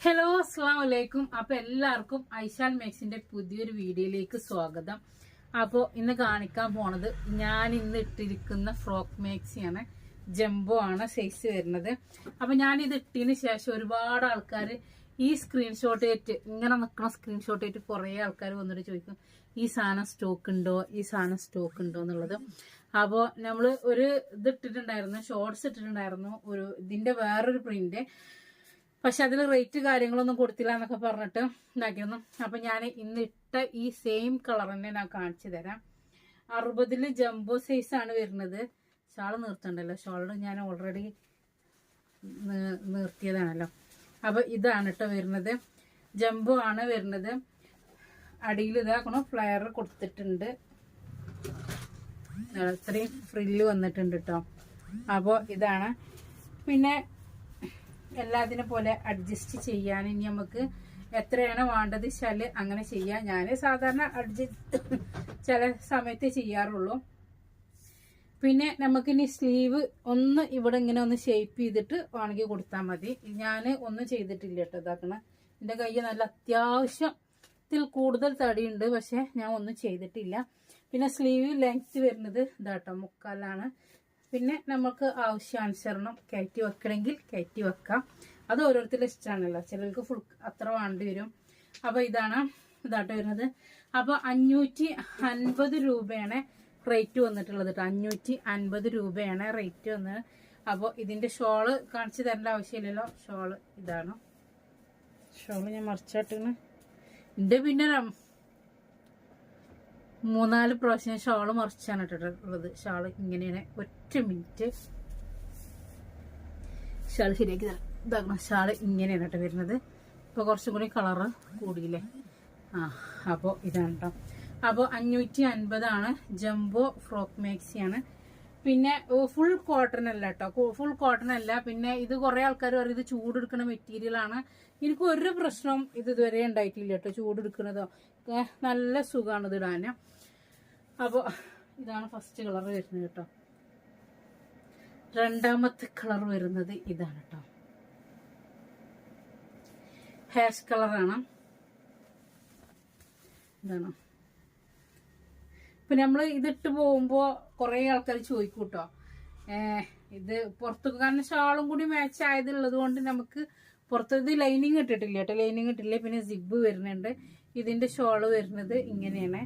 Hello അസ്സാം വലൈക്കും അപ്പൊ എല്ലാവർക്കും ഐശാൽ മേക്സിന്റെ പുതിയൊരു വീഡിയോയിലേക്ക് സ്വാഗതം. അപ്പോ ഇന്ന് കാണിക്കാൻ പോണത് ഞാൻ ഇന്ന് ഇട്ടിരിക്കുന്ന ഫ്രോക്ക് മേക്സിയാണ്. ജംബോ ആണ് സൈസ് വരുന്നത്. അപ്പൊ ഞാൻ ഇത് ഇട്ടതിന് ശേഷം ഒരുപാട് ആൾക്കാർ ഈ സ്ക്രീൻഷോട്ട് ആയിട്ട് ഇങ്ങനെ നിൽക്കുന്ന സ്ക്രീൻഷോട്ട് ആയിട്ട് കുറെ ആൾക്കാർ വന്നിട്ട് ചോദിക്കും ഈ സാധനം സ്റ്റോക്ക് ഉണ്ടോ? ഈ സാധനം സ്റ്റോക്ക് ഉണ്ടോ? എന്നുള്ളത്. അപ്പോൾ നമ്മൾ ഒരു ഇത് ഇട്ടിട്ടുണ്ടായിരുന്നു ഷോർട്സ് ഇട്ടിട്ടുണ്ടായിരുന്നു ഒരു ഇതിന്റെ വേറൊരു പ്രിന്റ് പക്ഷെ അതിൽ റേറ്റ് കാര്യങ്ങളൊന്നും കൊടുത്തില്ല എന്നൊക്കെ പറഞ്ഞിട്ട് ഇതാക്കിയിരുന്നു. അപ്പൊ ഞാൻ ഇന്ന് ഇട്ട ഈ സെയിം കളർ തന്നെ ഞാൻ കാണിച്ചു തരാം. അറുപതിൽ ജംബോ സൈസ് ആണ് വരുന്നത്. ഷാൾ നിർത്തണ്ടല്ലോ? ഷാൾ ഞാൻ ഓൾറെഡി നിർത്തിയതാണല്ലോ. അപ്പൊ ഇതാണ് കേട്ടോ വരുന്നത്. ജംബോ ആണ് വരുന്നത്. അടിയിൽ ഇതാക്കണം. ഫ്ലയർ കൊടുത്തിട്ടുണ്ട്. ഇത്രയും ഫ്രില്ല് വന്നിട്ടുണ്ട് കേട്ടോ അപ്പോൾ ഇതാണ്. പിന്നെ എല്ലാത്തിനെ പോലെ അഡ്ജസ്റ്റ് ചെയ്യാൻ ഇനി നമുക്ക് എത്രയാണ് വേണ്ടത് വെച്ചാൽ അങ്ങനെ ചെയ്യാം. ഞാൻ സാധാരണ അഡ്ജസ്റ്റ് ചില സമയത്ത് ചെയ്യാറുള്ളൂ. പിന്നെ നമുക്കിനി സ്ലീവ് ഒന്ന് ഇവിടെ ഇങ്ങനെ ഒന്ന് ഷേപ്പ് ചെയ്തിട്ട് വേണമെങ്കിൽ കൊടുത്താൽ മതി. ഞാൻ ഒന്നും ചെയ്തിട്ടില്ല കേട്ടോ ഇതാക്കണ. എന്റെ കൈ നല്ല അത്യാവശ്യത്തിൽ കൂടുതൽ തടിയുണ്ട് പക്ഷെ ഞാൻ ഒന്നും ചെയ്തിട്ടില്ല. പിന്നെ സ്ലീവ് ലെങ്ത് വരുന്നത് ഇതാട്ടോ മുക്കാലാണ്. പിന്നെ നമുക്ക് ആവശ്യാനുസരണം കയറ്റി വെക്കണമെങ്കിൽ കയറ്റി വെക്കാം. അത് ഓരോരുത്തരുടെ ഇഷ്ടമാണല്ലോ ചിലർക്ക് ഫുൾ അത്ര വേണ്ടി വരും. അപ്പോൾ ഇതാണ് ഇതാട്ടോ വരുന്നത്. അപ്പോൾ അഞ്ഞൂറ്റി അൻപത് രൂപയാണ് റേറ്റ് വന്നിട്ടുള്ളത് കേട്ടോ അഞ്ഞൂറ്റി അൻപത് രൂപയാണ് റേറ്റ് വന്നത്. അപ്പോൾ ഇതിന്റെ ഷോൾ കാണിച്ചു തരേണ്ട ആവശ്യമില്ലല്ലോ. ഷോൾ ഇതാണ്. ഷോൾ ഞാൻ മറിച്ചാട്ടാണ് എന്റെ പിന്നെ മൂന്നാൽ പ്രാവശ്യം ഷാൾ മറിച്ചാണ് ഇട്ടിട്ടുള്ളത്. ഷാൾ ഇങ്ങനെയാണ്. ഒറ്റ മിനിറ്റ്. ഷാൾ ശരിയാക്കി ഇതാക്കണം. ഷാൾ ഇങ്ങനെയാണ് കേട്ടോ വരുന്നത്. ഇപ്പോൾ കുറച്ചും കൂടി കളറ് കൂടിയില്ലേ? ആ അപ്പോൾ ഇതാണ് കേട്ടോ. അപ്പോൾ അഞ്ഞൂറ്റി അൻപതാണ് ജംബോ ഫ്രോക്ക് മാക്സിയാണ്. പിന്നെ ഫുൾ കോട്ടൺ അല്ല കേട്ടോ ഫുൾ കോട്ടൺ അല്ല. പിന്നെ ഇത് കുറെ ആൾക്കാർ പറയും ഇത് ചൂടെടുക്കുന്ന മെറ്റീരിയൽ ആണ്. എനിക്ക് ഒരു പ്രശ്നവും ഇത് ഇതുവരെ ഉണ്ടായിട്ടില്ല കേട്ടോ ചൂടെടുക്കുന്നതോ നല്ല സുഖമാണ് ഇത് ഇടാന് അപ്പോൾ ഇതാണ് ഫസ്റ്റ് കളർ വരുന്നത് കേട്ടോ രണ്ടാമത്തെ കളർ വരുന്നത് ഇതാണ് കേട്ടോ ഹാഷ് കളറാണ് ഇതാണ്. ഇപ്പൊ നമ്മൾ ഇതിട്ട് പോകുമ്പോ കുറേ ആൾക്കാർ ചോദിക്കും കേട്ടോ ഇത് പുറത്ത് കാരണം ഷാളും കൂടി മാച്ച് ആയതുള്ളത് കൊണ്ട് നമുക്ക് പുറത്ത് ഇത് ലൈനിങ് ഇട്ടിട്ടില്ല കേട്ടോ ലൈനിങ് ഇട്ടില്ല. പിന്നെ സിബ് വരുന്നുണ്ട്. ഇതിന്റെ ഷോൾ വരുന്നത് ഇങ്ങനെയാണ്.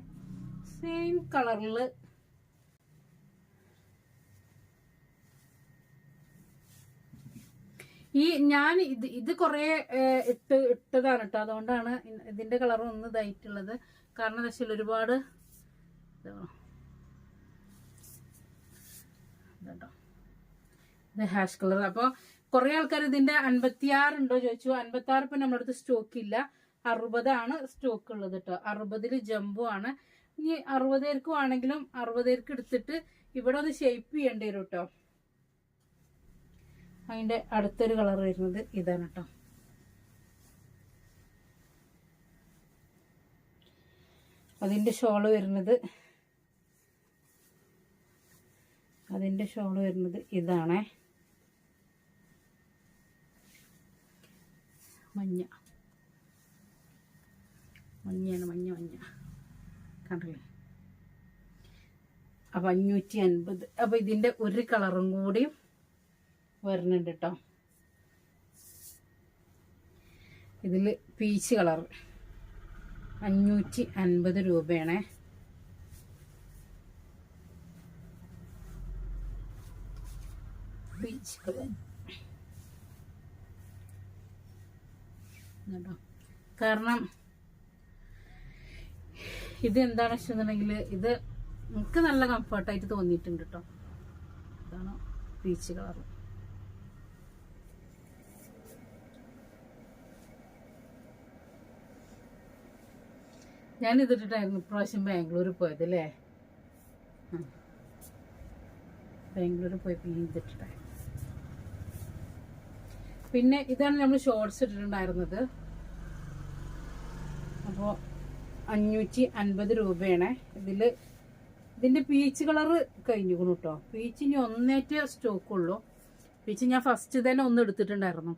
സെയിം കളറിൽ ഈ ഞാൻ ഇത് ഇത് കുറേ ഇട്ട് ഇട്ടതാണ് കേട്ടോ അതുകൊണ്ടാണ് ഇതിന്റെ കളർ ഒന്ന് ഇതായിട്ടുള്ളത്. കാരണം എന്താ വെച്ചാൽ ഒരുപാട് ഇതാ. ഹാഷ് കളർ അപ്പോൾ കുറേ ആൾക്കാർ ഇതിന്റെ അൻപത്തിയാറ് ഉണ്ടോ ചോദിച്ചു. അൻപത്തി ആറ് ഇപ്പൊ നമ്മുടെ അടുത്ത് സ്റ്റോക്ക് ഇല്ല. അറുപതാണ് സ്റ്റോക്ക് ഉള്ളത് കേട്ടോ അറുപതിൽ ജമ്പു ആണ്. ഇനി അറുപതേർക്കും ആണെങ്കിലും അറുപതേർക്ക് എടുത്തിട്ട് ഇവിടെ ഒന്ന് ഷേപ്പ് ചെയ്യേണ്ടി വരും കേട്ടോ അതിന്റെ അടുത്തൊരു കളർ വരുന്നത് ഇതാണ് കേട്ടോ അതിന്റെ ഷോൾ വരുന്നത് അതിന്റെ ഷോൾ വരുന്നത് ഇതാണ്. മഞ്ഞ. മഞ്ഞയാണ് മഞ്ഞ മഞ്ഞ. കണ്ടില്ലേ? അപ്പം അഞ്ഞൂറ്റി അൻപത് അപ്പം ഇതിന്റെ ഒരു കളറും കൂടി വരുന്നുണ്ട് കേട്ടോ ഇതിൽ പീച്ച് കളർ അഞ്ഞൂറ്റി അൻപത് രൂപയാണേ. പീച്ച് കളർ കേട്ടോ കാരണം ഇത് എന്താണ് വെച്ചെന്നുണ്ടെങ്കിൽ ഇത് എനിക്ക് നല്ല കംഫർട്ടായിട്ട് തോന്നിയിട്ടുണ്ട് കേട്ടോ ഇതാണ് പീച്ച് കളർ ഞാൻ ഇതിട്ടിട്ടായിരുന്നു ഇപ്രാവശ്യം ബാംഗ്ലൂർ പോയത് അല്ലേ ബാംഗ്ലൂർ പോയപ്പോൾ ഇതിട്ടിട്ടായിരുന്നു പിന്നെ ഇതാണ് നമ്മൾ ഷോർട്സ് ഇട്ടിട്ടുണ്ടായിരുന്നത്. അപ്പോൾ അഞ്ഞൂറ്റി അൻപത് രൂപയാണ്. ഇതിൽ ഇതിന്റെ പീച്ച് കളറ് കഴിഞ്ഞുക്കണു കേട്ടോ പീച്ച് ഇനി ഒന്നേറ്റ സ്റ്റോക്ക് ഉള്ളൂ. പീച്ച് ഞാൻ ഫസ്റ്റ് തന്നെ ഒന്ന് എടുത്തിട്ടുണ്ടായിരുന്നു.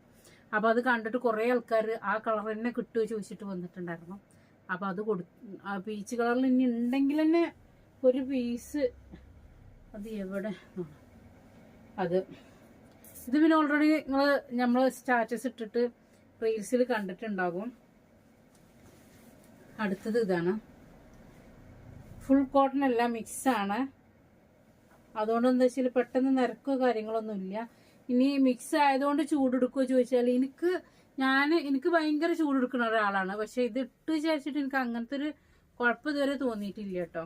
അപ്പോൾ അത് കണ്ടിട്ട് കുറേ ആൾക്കാർ ആ കളർ തന്നെ കിട്ടുമോ ചോദിച്ചിട്ട് വന്നിട്ടുണ്ടായിരുന്നു. അപ്പോൾ അത് കൊടു ആ പീച്ച് കളറിൽ ഇനി ഉണ്ടെങ്കിൽ തന്നെ ഒരു പീസ് അത് എവിടെ. അത് ഇത് പിന്നെ ഓൾറെഡി നിങ്ങൾ നമ്മൾ സ്റ്റാറ്റസ് ഇട്ടിട്ട് റീൽസിൽ കണ്ടിട്ടുണ്ടാകും. അടുത്തത് ഇതാണ്. ഫുൾ കോട്ടൺ എല്ലാം മിക്സാണ് അതുകൊണ്ട് എന്താ വെച്ചാൽ പെട്ടെന്ന് നിരക്കോ കാര്യങ്ങളൊന്നും ഇല്ല. ഇനി മിക്സ് ആയതുകൊണ്ട് ചൂടെടുക്കുമോ ചോദിച്ചാൽ എനിക്ക് ഞാൻ എനിക്ക് ഭയങ്കര ചൂടെടുക്കുന്ന ഒരാളാണ്. പക്ഷെ ഇത് ഇട്ട് വിചാരിച്ചിട്ട് എനിക്ക് അങ്ങനത്തെ ഒരു കുഴപ്പം ഇതുവരെ തോന്നിയിട്ടില്ല കേട്ടോ.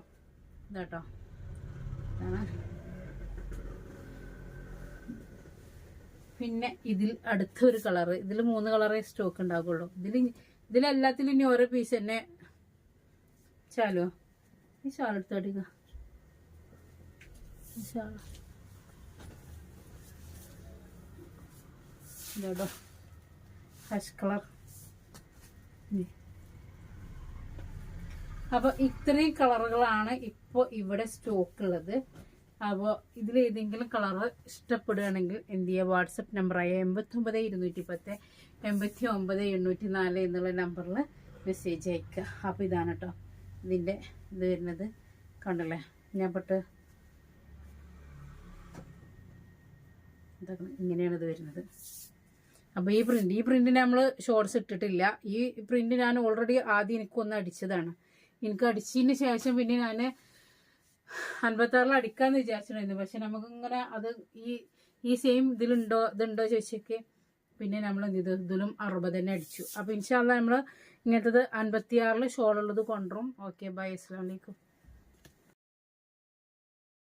ഇതാട്ടോ. പിന്നെ ഇതിൽ അടുത്ത ഒരു കളറ് ഇതിൽ മൂന്ന് കളറേ സ്റ്റോക്ക് ഉണ്ടാകുള്ളൂ ഇതിൽ ഇതിലെല്ലാത്തിലും ഇനി ഓരോ പീസ് തന്നെ ചാലോ ഈ ഷാൾ എടുത്തടിക്ക ഈ ഷാൾ ഇതോടോ ഹഷ് കളർ അപ്പൊ ഇത്രയും കളറുകളാണ് ഇപ്പോൾ ഇവിടെ സ്റ്റോക്ക് ഉള്ളത്. അപ്പോൾ ഇതിൽ ഏതെങ്കിലും കളർ ഇഷ്ടപ്പെടുകയാണെങ്കിൽ എന്ത് ചെയ്യുക വാട്സപ്പ് നമ്പറായ എൺപത്തി ഒമ്പത് ഇരുന്നൂറ്റി പത്ത് എൺപത്തി ഒമ്പത് എണ്ണൂറ്റി നാല് എന്നുള്ള നമ്പറിൽ മെസ്സേജ് അയക്കുക അപ്പോൾ ഇതാണ് കേട്ടോ ഇതിന്റെ ഇത് വരുന്നത്. കണ്ടല്ലേ? ഞാൻ പെട്ട് ഇങ്ങനെയാണ് ഇത് വരുന്നത്. അപ്പോൾ ഈ പ്രിന്റ് ഈ പ്രിന്റ് നമ്മൾ ഷോർട്സ് ഇട്ടിട്ടില്ല. ഈ പ്രിന്റ് ഞാൻ ഓൾറെഡി ആദ്യം എനിക്കൊന്ന് അടിച്ചതാണ്. എനിക്ക് അടിച്ചതിന് ശേഷം പിന്നെ ഞാൻ അൻപത്താറിൽ അടിക്കാന്ന് വിചാരിച്ചിട്ടുണ്ടായിരുന്നു. പക്ഷെ നമുക്ക് ഇങ്ങനെ അത് ഈ ഈ സെയിം ഇതിലുണ്ടോ ഇതുണ്ടോ ചോദിച്ചൊക്കെ പിന്നെ നമ്മൾ എന്ത് ചെയ്തു? ഇതിലും അറുപത് തന്നെ അടിച്ചു. അപ്പോൾ ഇൻഷാല്ല നമ്മൾ ഇങ്ങനത്തത് അൻപത്തിയാറിൽ ഷോളുള്ളത് കൊണ്ടുവരും. ഓക്കെ ബൈ അസ്ലാം വലൈക്കും